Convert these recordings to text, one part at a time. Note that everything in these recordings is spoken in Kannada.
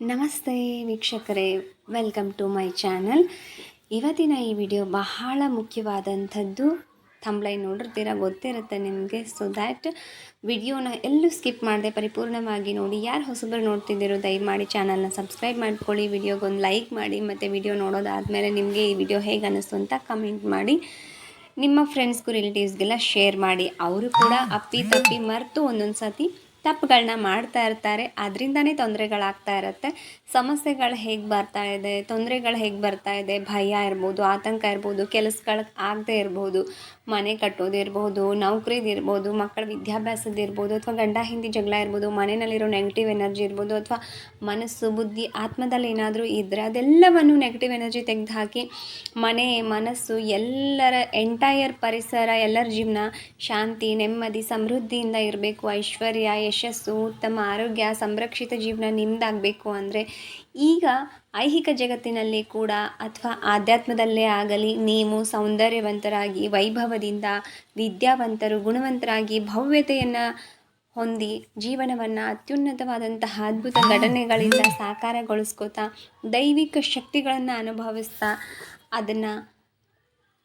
ನಮಸ್ತೆ ವೀಕ್ಷಕರೇ ವೆಲ್ಕಮ್ ಟು ಮೈ ಚಾನಲ್ ಇವತ್ತಿನ ಈ ವಿಡಿಯೋ ಬಹಳ ಮುಖ್ಯವಾದಂಥದ್ದು. ಥಂಬ್ಲೈನ್ ನೋಡಿರ್ತೀರ, ಗೊತ್ತಿರುತ್ತೆ ನಿಮಗೆ. ಸೊ ದ್ಯಾಟ್ ವಿಡಿಯೋನ ಎಲ್ಲೂ ಸ್ಕಿಪ್ ಮಾಡದೆ ಪರಿಪೂರ್ಣವಾಗಿ ನೋಡಿ. ಯಾರು ಹೊಸಬರು ನೋಡ್ತಿದ್ದೀರೋ, ದಯಮಾಡಿ ಚಾನಲ್ನ ಸಬ್ಸ್ಕ್ರೈಬ್ ಮಾಡ್ಕೊಳ್ಳಿ. ವಿಡಿಯೋಗೊಂದು ಲೈಕ್ ಮಾಡಿ, ಮತ್ತು ವಿಡಿಯೋ ನೋಡೋದಾದಮೇಲೆ ನಿಮಗೆ ಈ ವಿಡಿಯೋ ಹೇಗೆ ಅನ್ನಿಸ್ತು ಅಂತ ಕಮೆಂಟ್ ಮಾಡಿ. ನಿಮ್ಮ ಫ್ರೆಂಡ್ಸ್ಗೂ ರಿಲೇಟಿವ್ಸ್ಗೆಲ್ಲ ಶೇರ್ ಮಾಡಿ. ಅವರು ಕೂಡ ಅಪ್ಪಿ ತಪ್ಪಿ ಮರೆತು ಒಂದೊಂದು ಸತಿ ತಪ್ಪುಗಳನ್ನ ಮಾಡ್ತಾ ಇರ್ತಾರೆ. ಅದರಿಂದನೇ ತೊಂದರೆಗಳಾಗ್ತಾ ಇರುತ್ತೆ. ಸಮಸ್ಯೆಗಳು ಹೇಗೆ ಬರ್ತಾ ಇದೆ, ತೊಂದರೆಗಳು ಹೇಗೆ ಬರ್ತಾ ಇದೆ, ಭಯ ಇರ್ಬೋದು, ಆತಂಕ ಇರ್ಬೋದು, ಕೆಲಸಗಳ ಆಗದೆ ಇರ್ಬೋದು, ಮನೆ ಕಟ್ಟೋದಿರ್ಬೋದು ನೌಕರಿದಿರ್ಬೋದು ಮಕ್ಕಳ ವಿದ್ಯಾಭ್ಯಾಸದಿರ್ಬೋದು ಅಥವಾ ಗಂಡ ಹಿಂದಿ ಜಗಳ ಇರ್ಬೋದು, ಮನೆಯಲ್ಲಿರೋ ನೆಗೆಟಿವ್ ಎನರ್ಜಿ ಇರ್ಬೋದು, ಅಥವಾ ಮನಸ್ಸು, ಬುದ್ಧಿ, ಆತ್ಮದಲ್ಲಿ ಏನಾದರೂ ಇದ್ದರೆ ಅದೆಲ್ಲವನ್ನು ನೆಗೆಟಿವ್ ಎನರ್ಜಿ ತೆಗೆದು ಹಾಕಿ ಮನೆ, ಮನಸ್ಸು, ಎಲ್ಲರ ಎಂಟೈರ್ ಪರಿಸರ, ಎಲ್ಲರ ಜೀವನ ಶಾಂತಿ, ನೆಮ್ಮದಿ, ಸಮೃದ್ಧಿಯಿಂದ ಇರಬೇಕು, ಐಶ್ವರ್ಯ ಯಶಸ್ಸು ಉತ್ತಮ ಆರೋಗ್ಯ, ಸಂರಕ್ಷಿತ ಜೀವನ ನಿಮ್ಮದಾಗಬೇಕು ಅಂದರೆ ಈಗ ಐಹಿಕ ಜಗತ್ತಿನಲ್ಲಿ ಕೂಡ ಅಥವಾ ಆಧ್ಯಾತ್ಮದಲ್ಲೇ ಆಗಲಿ ನೀವು ಸೌಂದರ್ಯವಂತರಾಗಿ, ವೈಭವದಿಂದ ವಿದ್ಯಾವಂತರು, ಗುಣವಂತರಾಗಿ ಭವ್ಯತೆಯನ್ನು ಹೊಂದಿ ಜೀವನವನ್ನು ಅತ್ಯುನ್ನತವಾದಂತಹ ಅದ್ಭುತ ಘಟನೆಗಳಿಂದ ಸಾಕಾರಗೊಳಿಸ್ಕೋತಾ ದೈವಿಕ ಶಕ್ತಿಗಳನ್ನು ಅನುಭವಿಸ್ತಾ ಅದನ್ನು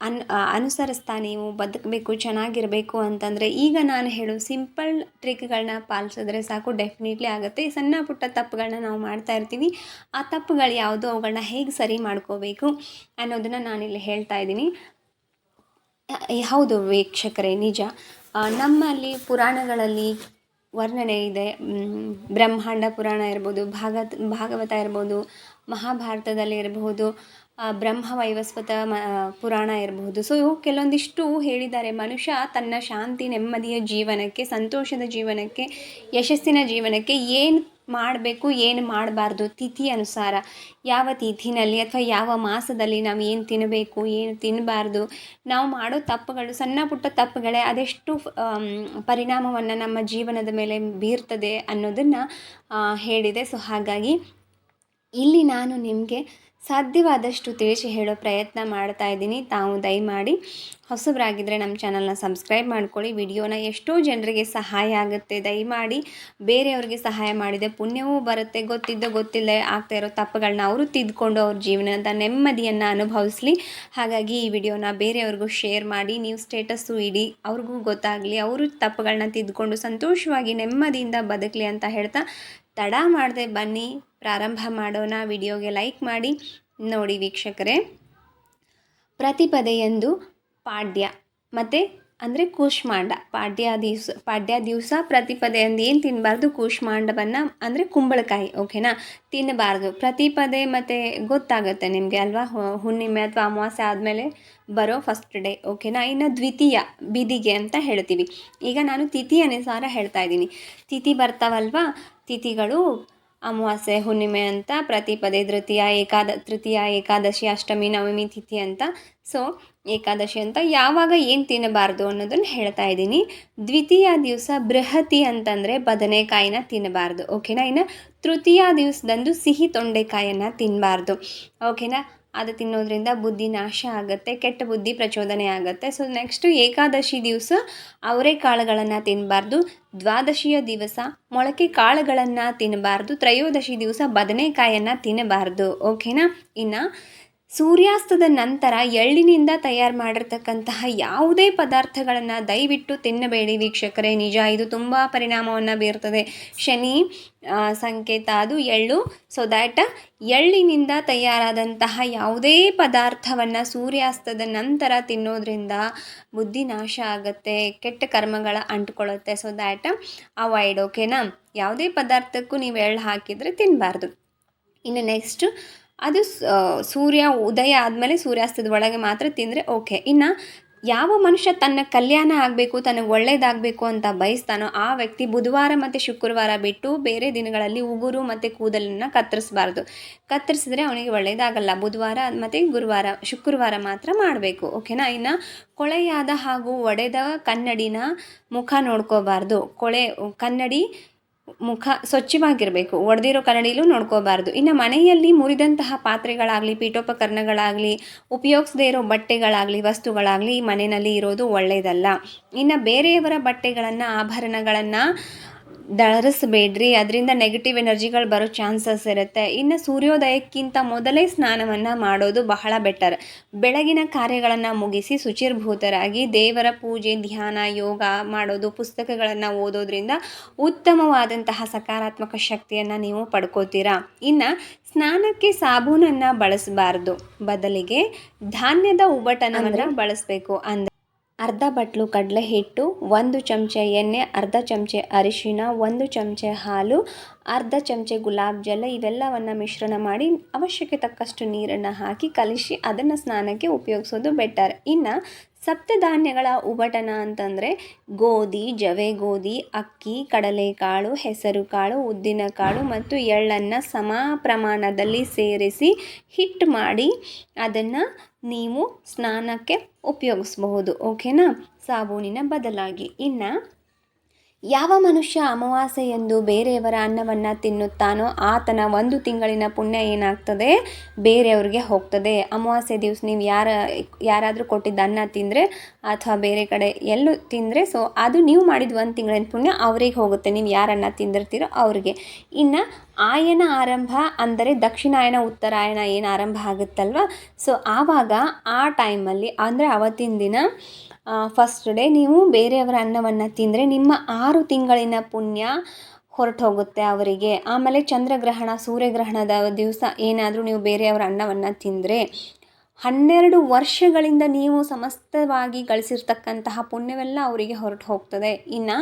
ಅನ್ ಅನುಸರಿಸ್ತಾ ನೀವು ಬದುಕಬೇಕು, ಚೆನ್ನಾಗಿರಬೇಕು ಅಂತಂದರೆ ಈಗ ನಾನು ಹೇಳೋ ಸಿಂಪಲ್ ಟ್ರಿಕ್ಗಳನ್ನ ಪಾಲಿಸಿದ್ರೆ ಸಾಕು, ಡೆಫಿನೆಟ್ಲಿ ಆಗುತ್ತೆ. ಸಣ್ಣ ಪುಟ್ಟ ತಪ್ಪುಗಳನ್ನ ನಾವು ಮಾಡ್ತಾ ಇರ್ತೀವಿ. ಆ ತಪ್ಪುಗಳು ಯಾವುದು ಅವುಗಳನ್ನ ಹೇಗೆ ಸರಿ ಮಾಡ್ಕೋಬೇಕು ಅನ್ನೋದನ್ನು ನಾನಿಲ್ಲಿ ಹೇಳ್ತಾ ಇದ್ದೀನಿ. ಹೌದು ವೀಕ್ಷಕರೇ, ನಿಜ. ನಮ್ಮಲ್ಲಿ ಪುರಾಣಗಳಲ್ಲಿ ವರ್ಣನೆ ಇದೆ. ಬ್ರಹ್ಮಾಂಡ ಪುರಾಣ ಇರ್ಬೋದು, ಭಾಗತ್, ಭಾಗವತ ಇರ್ಬೋದು, ಮಹಾಭಾರತದಲ್ಲಿ ಇರಬಹುದು ಬ್ರಹ್ಮ ವೈವಸ್ವತ, ಮ ಪುರಾಣ ಇರಬಹುದು. ಸೊ ಕೆಲವೊಂದಿಷ್ಟು ಹೇಳಿದ್ದಾರೆ. ಮನುಷ್ಯ ತನ್ನ ಶಾಂತಿ, ನೆಮ್ಮದಿಯ ಜೀವನಕ್ಕೆ, ಸಂತೋಷದ ಜೀವನಕ್ಕೆ, ಯಶಸ್ಸಿನ ಜೀವನಕ್ಕೆ ಏನು ಮಾಡಬೇಕು, ಏನು ಮಾಡಬಾರ್ದು ತಿಥಿ ಅನುಸಾರ. ಯಾವ ತಿಥಿನಲ್ಲಿ ಅಥವಾ ಯಾವ ಮಾಸದಲ್ಲಿ ನಾವು ಏನು ತಿನ್ನಬೇಕು ಏನು ತಿನ್ನಬಾರ್ದು ನಾವು ಮಾಡೋ ತಪ್ಪುಗಳು, ಸಣ್ಣ ಪುಟ್ಟ ತಪ್ಪುಗಳೇ ಅದೆಷ್ಟು ಪರಿಣಾಮವನ್ನು ನಮ್ಮ ಜೀವನದ ಮೇಲೆ ಬೀರ್ತದೆ ಅನ್ನೋದನ್ನು ಹೇಳಿದೆ. ಸೊ ಹಾಗಾಗಿ ಇಲ್ಲಿ ನಾನು ನಿಮಗೆ ಸಾಧ್ಯವಾದಷ್ಟು ತಿಳಿಸಿ ಹೇಳೋ ಪ್ರಯತ್ನ ಮಾಡ್ತಾ ಇದ್ದೀನಿ. ತಾವು ದಯಮಾಡಿ ಹೊಸಬರಾಗಿದ್ದರೆ ನಮ್ಮ ಚಾನಲ್ನ ಸಬ್ಸ್ಕ್ರೈಬ್ ಮಾಡ್ಕೊಳ್ಳಿ. ವಿಡಿಯೋನ ಎಷ್ಟೋ ಜನರಿಗೆ ಸಹಾಯ ಆಗುತ್ತೆ. ದಯಮಾಡಿ ಬೇರೆಯವ್ರಿಗೆ ಸಹಾಯ ಮಾಡಿದೆ ಪುಣ್ಯವೂ ಬರುತ್ತೆ. ಗೊತ್ತಿದ್ದೋ ಗೊತ್ತಿಲ್ಲದೆ ಆಗ್ತಾ ಇರೋ ತಪ್ಪುಗಳನ್ನ ಅವರು ತಿದ್ಕೊಂಡು ಅವ್ರ ಜೀವನದ ನೆಮ್ಮದಿಯನ್ನು ಅನುಭವಿಸಲಿ. ಹಾಗಾಗಿ ಈ ವಿಡಿಯೋನ ಬೇರೆಯವ್ರಿಗೂ ಶೇರ್ ಮಾಡಿ, ನೀವು ಸ್ಟೇಟಸ್ಸು ಇಡಿ, ಅವ್ರಿಗೂ ಗೊತ್ತಾಗಲಿ, ಅವರು ತಪ್ಪುಗಳನ್ನ ತಿದ್ಕೊಂಡು ಸಂತೋಷವಾಗಿ ನೆಮ್ಮದಿಯಿಂದ ಬದುಕಲಿ ಅಂತ ಹೇಳ್ತಾ ತಡ ಮಾಡದೆ ಬನ್ನಿ. ಪ್ರಾರಂಭ ಮಾಡೋಣ. ವಿಡಿಯೋಗೆ ಲೈಕ್ ಮಾಡಿ. ನೋಡಿ ವೀಕ್ಷಕರೇ. ಪ್ರತಿಪದೆಯಂದು ಪಾಡ್ಯ. ಮತ್ತು ಅಂದರೆ ಕೂಷ್ಮಾಂಡ. ಪಾಡ್ಯ ದಿವಸ ಪಾಡ್ಯ ದಿವಸ ಪ್ರತಿಪದೆಯಂದು ಏನು ತಿನ್ನಬಾರ್ದು ಕೂಷ್ಮಾಂಡವನ್ನು ಅಂದರೆ ಕುಂಬಳಕಾಯಿ ಓಕೆನಾ ತಿನ್ನಬಾರ್ದು ಪ್ರತಿಪದೆ ಮತ್ತು ಗೊತ್ತಾಗುತ್ತೆ ನಿಮಗೆ ಅಲ್ವಾ? ಹುಣ್ಣಿಮೆ ಅಥವಾ ಅಮಾವಾಸ್ಯೆ ಆದಮೇಲೆ ಬರೋ ಫಸ್ಟ್ ಡೇ ಓಕೆನಾ ಇನ್ನು ದ್ವಿತೀಯ, ಬಿದಿಗೆ ಅಂತ ಹೇಳ್ತೀವಿ. ಈಗ ನಾನು ತಿಥಿ ಅನುಸಾರ ಹೇಳ್ತಾ ಇದ್ದೀನಿ. ತಿಥಿ ಬರ್ತಾವಲ್ವಾ? ತಿಥಿಗಳು ಅಮಾವಾಸ್ಯೆ, ಹುಣ್ಣಿಮೆ ಅಂತ, ಪ್ರತಿಪದೆ ತೃತೀಯ, ಏಕಾದ, ತೃತೀಯ, ಏಕಾದಶಿ, ಅಷ್ಟಮಿ, ನವಮಿ ತಿಥಿ ಅಂತ. ಸೊ ಏಕಾದಶಿ ಅಂತ ಯಾವಾಗ ಏನು ತಿನ್ನಬಾರ್ದು ಅನ್ನೋದನ್ನು ಹೇಳ್ತಾ ಇದ್ದೀನಿ. ದ್ವಿತೀಯ ದಿವಸ ಬೃಹತಿ ಅಂತಂದರೆ ಬದನೆಕಾಯಿನ ತಿನ್ನಬಾರ್ದು ಓಕೆನಾ ಇನ್ನು ತೃತೀಯ ದಿವಸದಂದು ಸಿಹಿ ತೊಂಡೆಕಾಯನ್ನು ತಿನ್ನಬಾರ್ದು ಓಕೆನಾ ಅದು ತಿನ್ನೋದ್ರಿಂದ ಬುದ್ಧಿ ನಾಶ ಆಗುತ್ತೆ, ಕೆಟ್ಟ ಬುದ್ಧಿ ಪ್ರಚೋದನೆ ಆಗುತ್ತೆ. ಸೊ ನೆಕ್ಸ್ಟು ಏಕಾದಶಿ ದಿವಸ ಅವರೇ ಕಾಳುಗಳನ್ನು ತಿನ್ನಬಾರ್ದು ದ್ವಾದಶಿಯ ದಿವಸ ಮೊಳಕೆ ಕಾಳುಗಳನ್ನು ತಿನ್ನಬಾರ್ದು ತ್ರಯೋದಶಿ ದಿವಸ ಬದನೆಕಾಯನ್ನು ತಿನ್ನಬಾರ್ದು ಓಕೆನಾ ಇನ್ನು ಸೂರ್ಯಾಸ್ತದ ನಂತರ ಎಳ್ಳಿನಿಂದ ತಯಾರು ಮಾಡಿರ್ತಕ್ಕಂತಹ ಯಾವುದೇ ಪದಾರ್ಥಗಳನ್ನು ದಯವಿಟ್ಟು ತಿನ್ನಬೇಡಿ ವೀಕ್ಷಕರೇ. ನಿಜ, ಇದು ತುಂಬ ಪರಿಣಾಮವನ್ನು ಬೀರ್ತದೆ. ಶನಿ ಸಂಕೇತ, ಅದು ಎಳ್ಳು. ಸೊ ದ್ಯಾಟ್ ಎಳ್ಳಿನಿಂದ ತಯಾರಾದಂತಹ ಯಾವುದೇ ಪದಾರ್ಥವನ್ನು ಸೂರ್ಯಾಸ್ತದ ನಂತರ ತಿನ್ನೋದ್ರಿಂದ ಬುದ್ಧಿ ನಾಶ ಆಗುತ್ತೆ, ಕೆಟ್ಟ ಕರ್ಮಗಳ ಅಂಟ್ಕೊಳ್ಳುತ್ತೆ. ಸೊ ದ್ಯಾಟ್ ಅವಾಯ್ಡ್ ಓಕೆನಾ ಯಾವುದೇ ಪದಾರ್ಥಕ್ಕೂ ನೀವು ಎಳ್ಳು ಹಾಕಿದರೆ ತಿನ್ನಬಾರ್ದು ಇನ್ನು ನೆಕ್ಸ್ಟು ಅದು ಸೂರ್ಯ ಉದಯ ಆದಮೇಲೆ ಸೂರ್ಯಾಸ್ತದ ಒಳಗೆ ಮಾತ್ರ ತಿಂದರೆ ಓಕೆ. ಇನ್ನು ಯಾವ ಮನುಷ್ಯ ತನ್ನ ಕಲ್ಯಾಣ ಆಗಬೇಕು, ತನಗೆ ಒಳ್ಳೆಯದಾಗಬೇಕು ಅಂತ ಬಯಸ್ತಾನೋ ಆ ವ್ಯಕ್ತಿ ಬುಧವಾರ ಮತ್ತು ಶುಕ್ರವಾರ ಬಿಟ್ಟು ಬೇರೆ ದಿನಗಳಲ್ಲಿ ಉಗುರು ಮತ್ತು ಕೂದಲನ್ನು ಕತ್ತರಿಸಬಾರ್ದು. ಕತ್ತರಿಸಿದ್ರೆ ಅವನಿಗೆ ಒಳ್ಳೆಯದಾಗಲ್ಲ ಬುಧವಾರ ಮತ್ತು ಗುರುವಾರ, ಶುಕ್ರವಾರ ಮಾತ್ರ ಮಾಡಬೇಕು. ಓಕೆನಾ? ಇನ್ನು ಕೊಳೆಯಾದ ಹಾಗೂ ಒಡೆದ ಕನ್ನಡಿನ ಮುಖ ನೋಡ್ಕೋಬಾರ್ದು. ಕೊಳೆ, ಕನ್ನಡಿ ಮುಖ ಸ್ವಚ್ಛವಾಗಿರಬೇಕು. ಒಡೆದಿರೋ ಕನ್ನಡಿಲೂ ನೋಡ್ಕೋಬಾರ್ದು. ಇನ್ನು ಮನೆಯಲ್ಲಿ ಮುರಿದಂತಹ ಪಾತ್ರೆಗಳಾಗಲಿ, ಪೀಠೋಪಕರಣಗಳಾಗಲಿ, ಉಪಯೋಗಿಸದೇ ಇರೋ ಬಟ್ಟೆಗಳಾಗಲಿ, ವಸ್ತುಗಳಾಗಲಿ ಮನೆಯಲ್ಲಿ ಇರೋದು ಒಳ್ಳೆಯದಲ್ಲ ಇನ್ನು ಬೇರೆಯವರ ಬಟ್ಟೆಗಳನ್ನು, ಆಭರಣಗಳನ್ನು ದಳರಿಸ್ಬೇಡ್ರಿ ಅದರಿಂದ ನೆಗೆಟಿವ್ ಎನರ್ಜಿಗಳು ಬರೋ ಚಾನ್ಸಸ್ ಇರುತ್ತೆ. ಇನ್ನು ಸೂರ್ಯೋದಯಕ್ಕಿಂತ ಮೊದಲೇ ಸ್ನಾನವನ್ನು ಮಾಡೋದು ಬಹಳ ಬೆಟರ್ ಬೆಳಗಿನ ಕಾರ್ಯಗಳನ್ನು ಮುಗಿಸಿ ಶುಚಿರ್ಭೂತರಾಗಿ ದೇವರ ಪೂಜೆ ಧ್ಯಾನ ಯೋಗ ಮಾಡೋದು ಪುಸ್ತಕಗಳನ್ನು ಓದೋದ್ರಿಂದ ಉತ್ತಮವಾದಂತಹ ಸಕಾರಾತ್ಮಕ ಶಕ್ತಿಯನ್ನು ನೀವು ಪಡ್ಕೋತೀರಾ? ಇನ್ನು ಸ್ನಾನಕ್ಕೆ ಸಾಬೂನನ್ನು ಬಳಸಬಾರ್ದು. ಬದಲಿಗೆ ಧಾನ್ಯದ ಉಬಟನವನ್ನು ಬಳಸಬೇಕು. ಅಂದ್ರೆ ಅರ್ಧ ಬಟ್ಲು ಕಡಲೆ ಹಿಟ್ಟು, ಒಂದು ಚಮಚ ಎಣ್ಣೆ, ಅರ್ಧ ಚಮಚೆ ಅರಿಶಿನ ಒಂದು ಚಮಚೆ ಹಾಲು, ಅರ್ಧ ಚಮಚೆ ಗುಲಾಬ್ ಜಲ, ಇವೆಲ್ಲವನ್ನು ಮಿಶ್ರಣ ಮಾಡಿ ಅವಶ್ಯಕ್ಕೆ ತಕ್ಕಷ್ಟು ನೀರನ್ನು ಹಾಕಿ ಕಲಿಸಿ ಅದನ್ನು ಸ್ನಾನಕ್ಕೆ ಉಪಯೋಗಿಸೋದು ಬೆಟರ್. ಇನ್ನು ಸಪ್ತಧಾನ್ಯಗಳ ಉಬಟನ ಅಂತಂದರೆ ಗೋಧಿ, ಜವೆ ಗೋಧಿ, ಅಕ್ಕಿ, ಕಡಲೆಕಾಳು, ಹೆಸರುಕಾಳು, ಉದ್ದಿನಕಾಳು ಮತ್ತು ಎಳ್ಳನ್ನು ಸಮ ಪ್ರಮಾಣದಲ್ಲಿ ಸೇರಿಸಿ ಹಿಟ್ಟು ಮಾಡಿ ಅದನ್ನು ನೀವು ಸ್ನಾನಕ್ಕೆ ಉಪಯೋಗಿಸ್ಬಹುದು ಓಕೆನಾ ಸಾಬೂನಿನ ಬದಲಾಗಿ. ಇನ್ನು ಯಾವ ಮನುಷ್ಯ ಅಮಾವಾಸ್ಯೆ ಎಂದು ಬೇರೆಯವರ ಅನ್ನವನ್ನು ತಿನ್ನುತ್ತಾನೋ ಆತನ ಒಂದು ತಿಂಗಳಿನ ಪುಣ್ಯ ಏನಾಗ್ತದೆ? ಬೇರೆಯವ್ರಿಗೆ ಹೋಗ್ತದೆ. ಅಮಾವಾಸ್ಯೆ ದಿವಸ ನೀವು ಯಾರ, ಯಾರಾದರೂ ಕೊಟ್ಟಿದ್ದ ಅನ್ನ ತಿಂದರೆ ಅಥವಾ ಬೇರೆ ಕಡೆ ಎಲ್ಲೂ ತಿಂದರೆ ಸೊ ಅದು ನೀವು ಮಾಡಿದ ಒಂದು ತಿಂಗಳಿನ ಪುಣ್ಯ ಅವ್ರಿಗೆ ಹೋಗುತ್ತೆ. ನೀವು ಯಾರನ್ನ ತಿಂದಿರ್ತೀರೋ ಅವ್ರಿಗೆ. ಇನ್ನು ಆಯನ ಆರಂಭ ಅಂದರೆ ದಕ್ಷಿಣಾಯನ ಉತ್ತರಾಯಣ ಏನು ಆರಂಭ ಆಗುತ್ತಲ್ವ? ಸೊ ಆವಾಗ ಆ ಟೈಮಲ್ಲಿ ಅಂದರೆ ಅವತ್ತಿನ ದಿನ ಫಸ್ಟ್ ಡೇ ನೀವು ಬೇರೆಯವರ ಅನ್ನವನ್ನು ತಿಂದರೆ ನಿಮ್ಮ ಆರು ತಿಂಗಳಿನ ಪುಣ್ಯ ಹೊರಟು ಹೋಗುತ್ತೆ ಅವರಿಗೆ. ಆಮೇಲೆ ಚಂದ್ರಗ್ರಹಣ, ಸೂರ್ಯಗ್ರಹಣದ ದಿವಸ ಏನಾದರೂ ನೀವು ಬೇರೆಯವರ ಅನ್ನವನ್ನು ತಿಂದರೆ ಹನ್ನೆರಡು ವರ್ಷಗಳಿಂದ ನೀವು ಸಮಸ್ತವಾಗಿ ಗಳಿಸಿರ್ತಕ್ಕಂತಹ ಪುಣ್ಯವೆಲ್ಲ ಅವರಿಗೆ ಹೊರಟು ಹೋಗ್ತದೆ ಇನ್ನು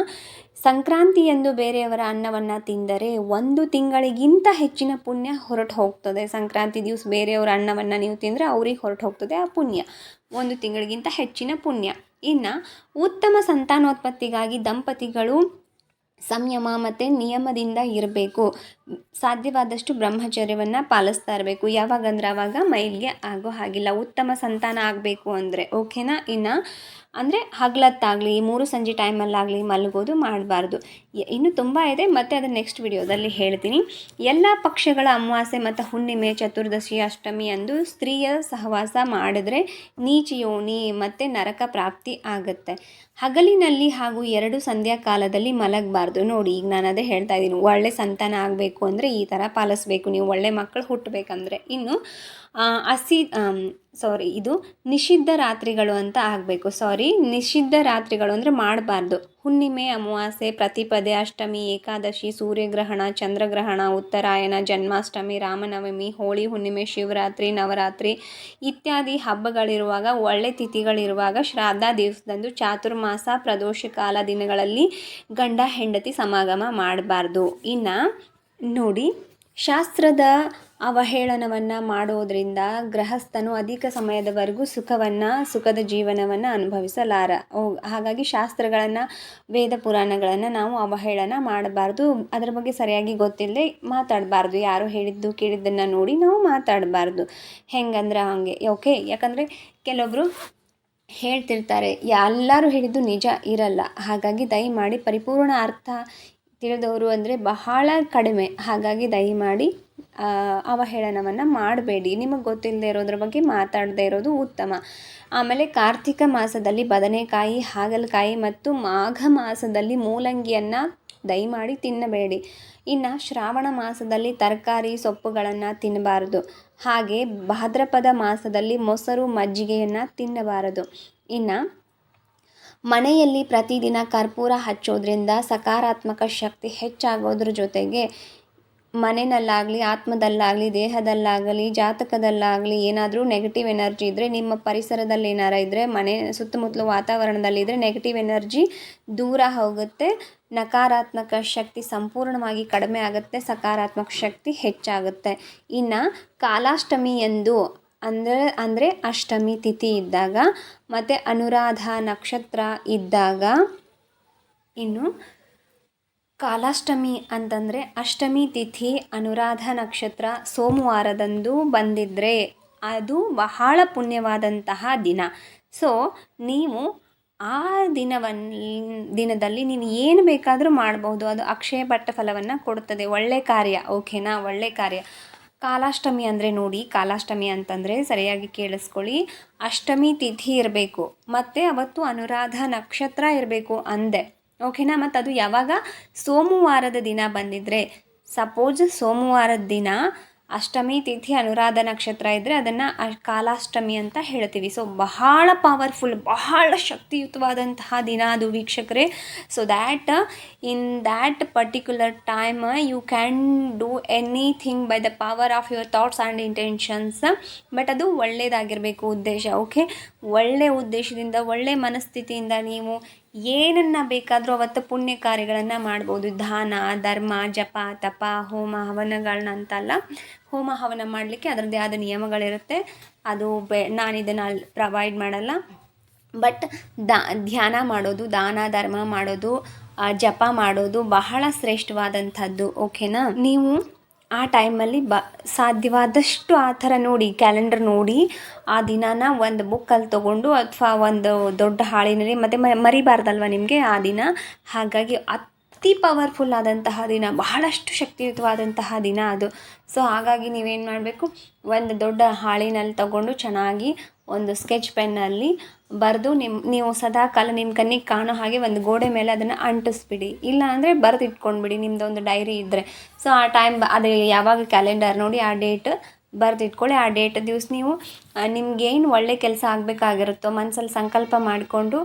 ಸಂಕ್ರಾಂತಿ ಎಂದು ಬೇರೆಯವರ ಅನ್ನವನ್ನು ತಿಂದರೆ ಒಂದು ತಿಂಗಳಿಗಿಂತ ಹೆಚ್ಚಿನ ಪುಣ್ಯ ಹೊರಟು ಹೋಗ್ತದೆ. ಸಂಕ್ರಾಂತಿ ದಿವಸ ಬೇರೆಯವರ ಅನ್ನವನ್ನು ನೀವು ತಿಂದರೆ ಅವ್ರಿಗೆ ಹೊರಟು ಹೋಗ್ತದೆ ಆ ಪುಣ್ಯ. ಒಂದು ತಿಂಗಳಿಗಿಂತ ಹೆಚ್ಚಿನ ಪುಣ್ಯ. ಇನ್ನು ಉತ್ತಮ ಸಂತಾನೋತ್ಪತ್ತಿಗಾಗಿ ದಂಪತಿಗಳು ಸಂಯಮ ಮತ್ತು ನಿಯಮದಿಂದ ಇರಬೇಕು. ಸಾಧ್ಯವಾದಷ್ಟು ಬ್ರಹ್ಮಚರ್ಯವನ್ನು ಪಾಲಿಸ್ತಾ ಇರಬೇಕು. ಯಾವಾಗಂದ್ರೆ ಆವಾಗ ಮೈಲಿಗೆ ಆಗೋ ಹಾಗಿಲ್ಲ. ಉತ್ತಮ ಸಂತಾನ ಆಗಬೇಕು ಅಂದರೆ. ಓಕೆನಾ ಇನ್ನು ಅಂದರೆ ಹಗ್ಲತ್ತಾಗಲಿ, ಮೂರು ಸಂಜೆ ಟೈಮಲ್ಲಾಗಲಿ ಮಲಗೋದು ಮಾಡಬಾರ್ದು. ಇನ್ನು ತುಂಬ ಇದೆ, ಮತ್ತು ಅದನ್ನು ನೆಕ್ಸ್ಟ್ ವಿಡಿಯೋದಲ್ಲಿ ಹೇಳ್ತೀನಿ. ಎಲ್ಲ ಪಕ್ಷಗಳ ಅಮಾವಾಸ್ಯೆ ಮತ್ತು ಹುಣ್ಣಿಮೆ, ಚತುರ್ದಶಿ, ಅಷ್ಟಮಿ ಅಂದು ಸ್ತ್ರೀಯ ಸಹವಾಸ ಮಾಡಿದ್ರೆ ನೀಚ ಯೋನಿ ಮತ್ತು ನರಕ ಪ್ರಾಪ್ತಿ ಆಗುತ್ತೆ. ಹಗಲಿನಲ್ಲಿ ಹಾಗೂ ಎರಡು ಸಂಧ್ಯಾ ಕಾಲದಲ್ಲಿ ಮಲಗಬಾರ್ದು. ನೋಡಿ, ಈಗ ನಾನು ಅದೇ ಹೇಳ್ತಾ ಇದ್ದೀನಿ. ಒಳ್ಳೆ ಸಂತಾನ ಆಗಬೇಕು ಅಂದರೆ ಈ ಥರ ಪಾಲಿಸ್ಬೇಕು. ನೀವು ಒಳ್ಳೆ ಮಕ್ಕಳು ಹುಟ್ಟಬೇಕಂದ್ರೆ ಇನ್ನು ಹಸಿ ಸಾರಿ ಇದು ನಿಷಿದ್ಧ ರಾತ್ರಿಗಳು ಅಂತ ಆಗಬೇಕು. ಸಾರಿ ನಿಷಿದ್ಧ ರಾತ್ರಿಗಳು ಅಂದರೆ ಮಾಡಬಾರ್ದು. ಹುಣ್ಣಿಮೆ, ಅಮಾವಾಸ್ಯೆ, ಪ್ರತಿಪದೆ, ಅಷ್ಟಮಿ, ಏಕಾದಶಿ, ಸೂರ್ಯಗ್ರಹಣ, ಚಂದ್ರಗ್ರಹಣ, ಉತ್ತರಾಯಣ, ಜನ್ಮಾಷ್ಟಮಿ, ರಾಮನವಮಿ, ಹೋಳಿ, ಹುಣ್ಣಿಮೆ, ಶಿವರಾತ್ರಿ, ನವರಾತ್ರಿ ಇತ್ಯಾದಿ ಹಬ್ಬಗಳಿರುವಾಗ, ಒಳ್ಳೆ ತಿಥಿಗಳಿರುವಾಗ ಶ್ರಾದ್ದ ದಿವಸದಂದು ಚಾತುರ್ಮಾಸ, ಪ್ರದೋಷ ಕಾಲ ದಿನಗಳಲ್ಲಿ ಗಂಡ ಹೆಂಡತಿ ಸಮಾಗಮ ಮಾಡಬಾರ್ದು. ಇನ್ನು ನೋಡಿ, ಶಾಸ್ತ್ರದ ಅವಹೇಳನವನ್ನು ಮಾಡೋದರಿಂದ ಗೃಹಸ್ಥನು ಅಧಿಕ ಸಮಯದವರೆಗೂ ಸುಖವನ್ನು, ಸುಖದ ಜೀವನವನ್ನು ಅನುಭವಿಸಲಾರ. ಹಾಗಾಗಿ ಶಾಸ್ತ್ರಗಳನ್ನು, ವೇದ ಪುರಾಣಗಳನ್ನು ನಾವು ಅವಹೇಳನ ಮಾಡಬಾರ್ದು. ಅದರ ಬಗ್ಗೆ ಸರಿಯಾಗಿ ಗೊತ್ತಿಲ್ಲದೆ ಮಾತಾಡಬಾರ್ದು. ಯಾರು ಹೇಳಿದ್ದು, ಕೇಳಿದ್ದನ್ನು ನೋಡಿ ನಾವು ಮಾತಾಡಬಾರ್ದು. ಹೆಂಗಂದ್ರೆ ಹಾಗೆ. ಓಕೆ, ಯಾಕಂದರೆ ಕೆಲವೊಬ್ಬರು ಹೇಳ್ತಿರ್ತಾರೆ, ಎಲ್ಲರೂ ಹೇಳಿದ್ದು ನಿಜ, ಇರಲ್ಲ. ಹಾಗಾಗಿ ದಯಮಾಡಿ ಪರಿಪೂರ್ಣ ಅರ್ಥ ತಿಳಿದವರು ಅಂದರೆ ಬಹಳ ಕಡಿಮೆ. ಹಾಗಾಗಿ ದಯಮಾಡಿ ಅವಹೇಳನವನ್ನು ಮಾಡಬೇಡಿ. ನಿಮಗೆ ಗೊತ್ತಿಲ್ಲದೆ ಇರೋದ್ರ ಬಗ್ಗೆ ಮಾತಾಡದೇ ಇರೋದು ಉತ್ತಮ. ಆಮೇಲೆ ಕಾರ್ತಿಕ ಮಾಸದಲ್ಲಿ ಬದನೆಕಾಯಿ, ಹಾಗಲಕಾಯಿ ಮತ್ತು ಮಾಘ ಮಾಸದಲ್ಲಿ ಮೂಲಂಗಿಯನ್ನು ದಯಮಾಡಿ ತಿನ್ನಬೇಡಿ. ಇನ್ನು ಶ್ರಾವಣ ಮಾಸದಲ್ಲಿ ತರಕಾರಿ ಸೊಪ್ಪುಗಳನ್ನು ತಿನ್ನಬಾರದು. ಹಾಗೆ ಭಾದ್ರಪದ ಮಾಸದಲ್ಲಿ ಮೊಸರು, ಮಜ್ಜಿಗೆಯನ್ನು ತಿನ್ನಬಾರದು. ಇನ್ನು ಮನೆಯಲ್ಲಿ ಪ್ರತಿದಿನ ಕರ್ಪೂರ ಹಚ್ಚೋದ್ರಿಂದ ಸಕಾರಾತ್ಮಕ ಶಕ್ತಿ ಹೆಚ್ಚಾಗೋದ್ರ ಜೊತೆಗೆ ಮನೆಯಲ್ಲಾಗಲಿ ಆತ್ಮದಲ್ಲಾಗಲಿ, ದೇಹದಲ್ಲಾಗಲಿ, ಜಾತಕದಲ್ಲಾಗಲಿ ಏನಾದರೂ ನೆಗೆಟಿವ್ ಎನರ್ಜಿ ಇದ್ದರೆ ನಿಮ್ಮ ಪರಿಸರದಲ್ಲಿ ಏನಾರ ಇದ್ದರೆ ಮನೆ ಸುತ್ತಮುತ್ತಲು ವಾತಾವರಣದಲ್ಲಿ ಇದ್ದರೆ ನೆಗೆಟಿವ್ ಎನರ್ಜಿ ದೂರ ಹೋಗುತ್ತೆ. ನಕಾರಾತ್ಮಕ ಶಕ್ತಿ ಸಂಪೂರ್ಣವಾಗಿ ಕಡಿಮೆ ಆಗುತ್ತೆ, ಸಕಾರಾತ್ಮಕ ಶಕ್ತಿ ಹೆಚ್ಚಾಗುತ್ತೆ. ಇನ್ನು ಕಾಲಾಷ್ಟಮಿ ಎಂದು ಅಂದರೆ ಅಂದರೆ ಅಷ್ಟಮಿ ತಿಥಿ ಇದ್ದಾಗ, ಮತ್ತು ಅನುರಾಧ ನಕ್ಷತ್ರ ಇದ್ದಾಗ, ಇನ್ನು ಕಾಲಾಷ್ಟಮಿ ಅಂತಂದರೆ ಅಷ್ಟಮಿ ತಿಥಿ ಅನುರಾಧ ನಕ್ಷತ್ರ ಸೋಮವಾರದಂದು ಬಂದಿದ್ದರೆ ಅದು ಬಹಳ ಪುಣ್ಯವಾದಂತಹ ದಿನ. ಸೊ ನೀವು ಆ ದಿನವನ್, ದಿನದಲ್ಲಿ ನೀವು ಏನು ಬೇಕಾದರೂ ಮಾಡ್ಬೋದು. ಅದು ಅಕ್ಷಯ ಪಟ್ಟ ಫಲವನ್ನು ಕೊಡುತ್ತದೆ. ಒಳ್ಳೆ ಕಾರ್ಯ ಓಕೆನಾ ಒಳ್ಳೆ ಕಾರ್ಯ. ಕಾಲಾಷ್ಟಮಿ ಅಂದರೆ ನೋಡಿ, ಕಾಲಾಷ್ಟಮಿ ಅಂತಂದರೆ ಸರಿಯಾಗಿ ಕೇಳಿಸ್ಕೊಳ್ಳಿ. ಅಷ್ಟಮಿ ತಿಥಿ ಇರಬೇಕು. ಮತ್ತು ಅವತ್ತು ಅನುರಾಧ ನಕ್ಷತ್ರ ಇರಬೇಕು ಅಂದೆ. ಓಕೆನಾ? ಮತ್ತು ಅದು ಯಾವಾಗ? ಸೋಮವಾರದ ದಿನ ಬಂದಿದ್ದರೆ ಸಪೋಸ್ ಸೋಮವಾರದ ದಿನ ಅಷ್ಟಮಿ ತಿಥಿ ಅನುರಾಧ ನಕ್ಷತ್ರ ಇದ್ದರೆ ಅದನ್ನು ಕಾಲಾಷ್ಟಮಿ ಅಂತ ಹೇಳ್ತೀವಿ. ಸೊ ಬಹಳ ಪವರ್ಫುಲ್ ಬಹಳ ಶಕ್ತಿಯುತವಾದಂತಹ ದಿನ ಅದು ವೀಕ್ಷಕರೇ. So that in that particular time you can do anything by the power of your thoughts and intentions but ಅದು ಒಳ್ಳೆಯದಾಗಿರಬೇಕು ಉದ್ದೇಶ ಓಕೆ ಒಳ್ಳೆಯ ಉದ್ದೇಶದಿಂದ ಒಳ್ಳೆಯ ಮನಸ್ಥಿತಿಯಿಂದ ನೀವು ಏನನ್ನು ಬೇಕಾದರೂ ಅವತ್ತು ಪುಣ್ಯ ಕಾರ್ಯಗಳನ್ನು ಮಾಡ್ಬೋದು. ದಾನ, ಧರ್ಮ, ಜಪ, ತಪ, ಹೋಮ ಹವನಗಳನ್ನ ಅಂತಲ್ಲ. ಹೋಮ, ಹವನ ಮಾಡಲಿಕ್ಕೆ ಅದರದ್ದೇ ಆದ ನಿಯಮಗಳಿರುತ್ತೆ. ಅದು ಬೆ ನಾನು ಇದನ್ನು ಅಲ್ಲಿ ಪ್ರೊವೈಡ್ ಮಾಡಲ್ಲ. ಬಟ್ ದಾ, ಧ್ಯಾನ ಮಾಡೋದು, ದಾನ, ಧರ್ಮ ಮಾಡೋದು ಜಪ ಮಾಡೋದು ಬಹಳ ಶ್ರೇಷ್ಠವಾದಂಥದ್ದು. ಓಕೆನಾ ನೀವು ಆ ಟೈಮಲ್ಲಿ ಬ, ಸಾಧ್ಯವಾದಷ್ಟು ಆ ಥರ ನೋಡಿ, ಕ್ಯಾಲೆಂಡರ್ ನೋಡಿ, ಆ ದಿನಾನ ಒಂದು ಬುಕ್ಕಲ್ಲಿ ತೊಗೊಂಡು ಅಥವಾ ಒಂದು ದೊಡ್ಡ ಹಾಳಿನಲ್ಲಿ, ಮತ್ತು ಮರಿಬಾರ್ದಲ್ವ ನಿಮಗೆ ಆ ದಿನ? ಹಾಗಾಗಿ ಅತಿ ಪವರ್ಫುಲ್ ಆದಂತಹ ದಿನ, ಬಹಳಷ್ಟು ಶಕ್ತಿಯುತವಾದಂತಹ ದಿನ ಅದು. ಸೊ ಹಾಗಾಗಿ ನೀವೇನು ಮಾಡಬೇಕು? ಒಂದು ದೊಡ್ಡ ಹಾಳಿನಲ್ಲಿ ತಗೊಂಡು ಚೆನ್ನಾಗಿ ಒಂದು ಸ್ಕೆಚ್ ಪೆನ್ನಲ್ಲಿ ಬರೆದು ನಿಮ್ಮ ನೀವು ಸದಾ ಕಾಲ ನಿಮ್ಮ ಕಣ್ಣಿಗೆ ಕಾಣೋ ಹಾಗೆ ಒಂದು ಗೋಡೆ ಮೇಲೆ ಅದನ್ನು ಅಂಟಿಸ್ಬಿಡಿ. ಇಲ್ಲ ಅಂದರೆ ಬರೆದು ಇಟ್ಕೊಂಡ್ಬಿಡಿ ನಿಮ್ಮದು ಒಂದು ಡೈರಿ ಇದ್ದರೆ ಸೊ ಆ ಟೈಮ್ ಅದು ಯಾವಾಗ ಕ್ಯಾಲೆಂಡರ್ ನೋಡಿ ಆ ಡೇಟ್ ಬರೆದು ಇಟ್ಕೊಳ್ಳಿ ಆ ಡೇಟ್ ದಿವಸ ನೀವು ನಿಮ್ಗೇನು ಒಳ್ಳೆ ಕೆಲಸ ಆಗಬೇಕಾಗಿರುತ್ತೋ ಮನಸ್ಸಲ್ಲಿ ಸಂಕಲ್ಪ ಮಾಡಿಕೊಂಡು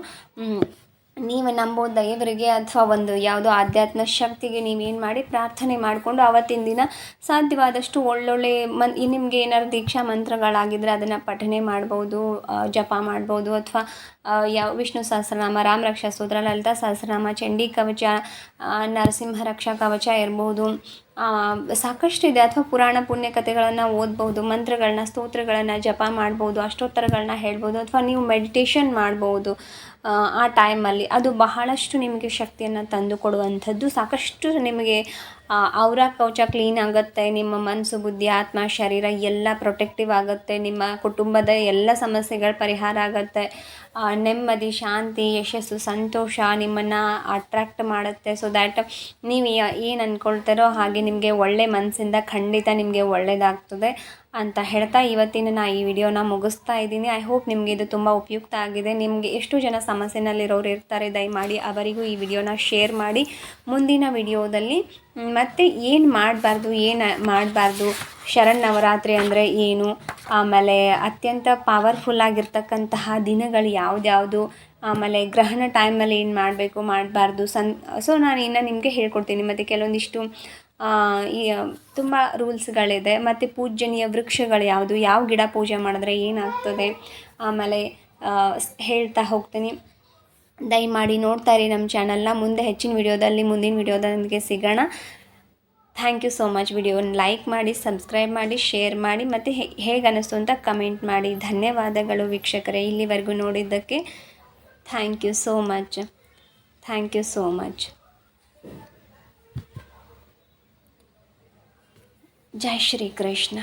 ನೀವು ನಂಬೋ ದೇವರಿಗೆ ಅಥವಾ ಒಂದು ಯಾವುದೋ ಆಧ್ಯಾತ್ಮ ಶಕ್ತಿಗೆ ನೀವೇನು ಮಾಡಿ ಪ್ರಾರ್ಥನೆ ಮಾಡಿಕೊಂಡು ಆವತ್ತಿನ ದಿನ ಸಾಧ್ಯವಾದಷ್ಟು ಒಳ್ಳೊಳ್ಳೆ ಮನ್ ನಿಮಗೆ ಏನಾದ್ರು ದೀಕ್ಷಾ ಮಂತ್ರಗಳಾಗಿದ್ದರೆ ಅದನ್ನು ಪಠನೆ ಮಾಡ್ಬೋದು ಜಪ ಮಾಡ್ಬೋದು ಅಥವಾ ಯಾವ, ವಿಷ್ಣು ಸಹಸ್ರನಾಮ ರಾಮರಕ್ಷಾ ಸ್ತೋತ್ರ ಲಲಿತಾ ಸಹಸ್ರನಾಮ, ಚಂಡಿ ಕವಚ ನರಸಿಂಹ ರಕ್ಷಾ ಕವಚ ಇರ್ಬೋದು. ಆ, ಸಾಕಷ್ಟಿದೆ ಅಥವಾ ಪುರಾಣ ಪುಣ್ಯ ಕಥೆಗಳನ್ನು ಓದ್ಬೋದು ಮಂತ್ರಗಳನ್ನ ಸ್ತೋತ್ರಗಳನ್ನು ಜಪ ಮಾಡ್ಬೋದು ಅಷ್ಟೋತ್ತರಗಳನ್ನ ಹೇಳ್ಬೋದು ಅಥವಾ ನೀವು ಮೆಡಿಟೇಷನ್ ಮಾಡ್ಬೋದು ಆ ಟೈಮಲ್ಲಿ ಅದು ಬಹಳಷ್ಟು ನಿಮಗೆ ಶಕ್ತಿಯನ್ನು ತಂದು ಕೊಡುವಂಥದ್ದು. ಸಾಕಷ್ಟು ನಿಮಗೆ ಅವರ ಕವಚ ಕ್ಲೀನ್ ಆಗುತ್ತೆ, ನಿಮ್ಮ ಮನಸ್ಸು ಬುದ್ಧಿ, ಆತ್ಮ, ಶರೀರ ಎಲ್ಲ ಪ್ರೊಟೆಕ್ಟಿವ್ ಆಗುತ್ತೆ, ನಿಮ್ಮ ಕುಟುಂಬದ ಎಲ್ಲ ಸಮಸ್ಯೆಗಳ ಪರಿಹಾರ ಆಗುತ್ತೆ. ನೆಮ್ಮದಿ, ಶಾಂತಿ, ಯಶಸ್ಸು, ಸಂತೋಷ ನಿಮ್ಮನ್ನು ಅಟ್ರ್ಯಾಕ್ಟ್ ಮಾಡುತ್ತೆ. ಸೊ ದ್ಯಾಟ್ ನೀವು ಏನು ಅಂದ್ಕೊಳ್ತಾರೋ ಹಾಗೆ ನಿಮಗೆ ಒಳ್ಳೆ ಮನಸ್ಸಿಂದ ಖಂಡಿತ ನಿಮಗೆ ಒಳ್ಳೆಯದಾಗ್ತದೆ ಅಂತ ಹೇಳ್ತಾ ಇವತ್ತಿನ ನಾ ಈ ವಿಡಿಯೋನ ಮುಗಿಸ್ತಾ ಇದ್ದೀನಿ. ಐ ಹೋಪ್ ನಿಮಗೆ ಇದು ತುಂಬ ಉಪಯುಕ್ತ ಆಗಿದೆ. ನಿಮಗೆ ಎಷ್ಟು ಜನ ಸಮಸ್ಯೆನಲ್ಲಿರೋರು ಇರ್ತಾರೆ, ದಯಮಾಡಿ ಅವರಿಗೂ ಈ ವಿಡಿಯೋನ ಶೇರ್ ಮಾಡಿ. ಮುಂದಿನ ವಿಡಿಯೋದಲ್ಲಿ ಮತ್ತು ಏನು ಮಾಡಬಾರ್ದು ಏನು ಮಾಡಬಾರ್ದು, ಶರಣ್ ನವರಾತ್ರಿ ಅಂದರೆ ಏನು, ಆಮೇಲೆ ಅತ್ಯಂತ ಪವರ್ಫುಲ್ ಆಗಿರ್ತಕ್ಕಂತಹ ದಿನಗಳು ಯಾವುದ್ಯಾವುದು, ಆಮೇಲೆ ಗ್ರಹಣ ಟೈಮಲ್ಲಿ ಏನು ಮಾಡಬೇಕು, ಮಾಡಬಾರ್ದು ಸನ್ ಸೊ ನಾನು ಇನ್ನು ನಿಮಗೆ ಹೇಳ್ಕೊಡ್ತೀನಿ. ಮತ್ತು ಕೆಲವೊಂದಿಷ್ಟು ಈ ತುಂಬ ರೂಲ್ಸ್ಗಳಿದೆ. ಮತ್ತು ಪೂಜನೀಯ ವೃಕ್ಷಗಳು ಯಾವುದು? ಯಾವ ಗಿಡ ಪೂಜೆ ಮಾಡಿದ್ರೆ ಏನಾಗ್ತದೆ? ಆಮೇಲೆ ಹೇಳ್ತಾ ಹೋಗ್ತೀನಿ. ದಯಮಾಡಿ ನೋಡ್ತಾ ಇರಿ ನಮ್ಮ ಚಾನಲ್ನ. ಮುಂದೆ ಹೆಚ್ಚಿನ ವಿಡಿಯೋದಲ್ಲಿ ಮುಂದಿನ ವಿಡಿಯೋದೊಂದಿಗೆ ಸಿಗೋಣ. ಥ್ಯಾಂಕ್ ಯು ಸೋ ಮಚ್ ವಿಡಿಯೋನ ಲೈಕ್ ಮಾಡಿ, ಸಬ್ಸ್ಕ್ರೈಬ್ ಮಾಡಿ, ಶೇರ್ ಮಾಡಿ, ಮತ್ತು ಹೇಗೆ ಅನ್ನಿಸ್ತು ಅಂತ ಕಮೆಂಟ್ ಮಾಡಿ. ಧನ್ಯವಾದಗಳು ವೀಕ್ಷಕರೇ ಇಲ್ಲಿವರೆಗೂ ನೋಡಿದ್ದಕ್ಕೆ. Thank you so much thank you so much जय श्री कृष्ण।